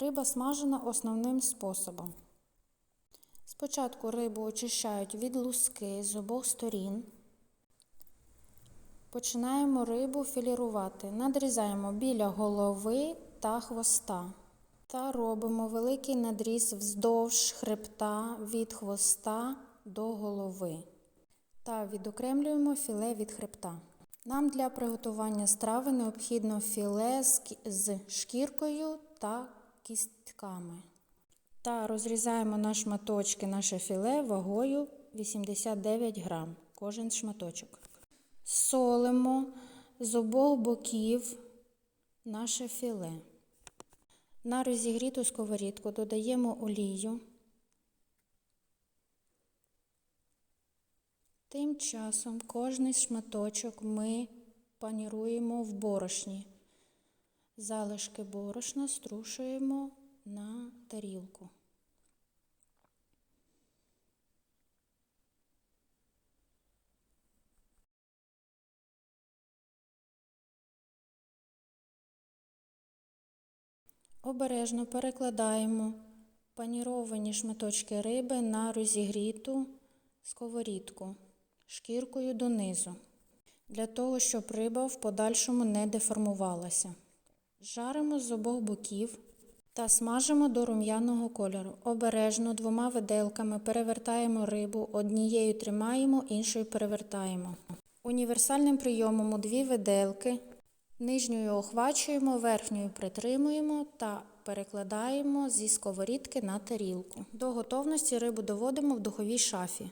Риба смажена основним способом. Спочатку рибу очищають від луски з обох сторін. Починаємо рибу філірувати. Надрізаємо біля голови та хвоста. Та робимо великий надріз вздовж хребта від хвоста до голови. Та відокремлюємо філе від хребта. Нам для приготування страви необхідно філе з шкіркою та кістками. Та розрізаємо на шматочки наше філе вагою 89 грам, кожен шматочок. Солимо з обох боків наше філе. На розігріту сковорідку додаємо олію. Тим часом кожний шматочок ми паніруємо в борошні. Залишки борошна струшуємо на тарілку. Обережно перекладаємо паніровані шматочки риби на розігріту сковорідку шкіркою донизу, для того, щоб риба в подальшому не деформувалася. Жаримо з обох боків та смажимо до рум'яного кольору. Обережно двома виделками перевертаємо рибу, однією тримаємо, іншою перевертаємо. Універсальним прийомом у дві виделки нижньою охвачуємо, верхньою притримуємо та перекладаємо зі сковорідки на тарілку. До готовності рибу доводимо в духовій шафі.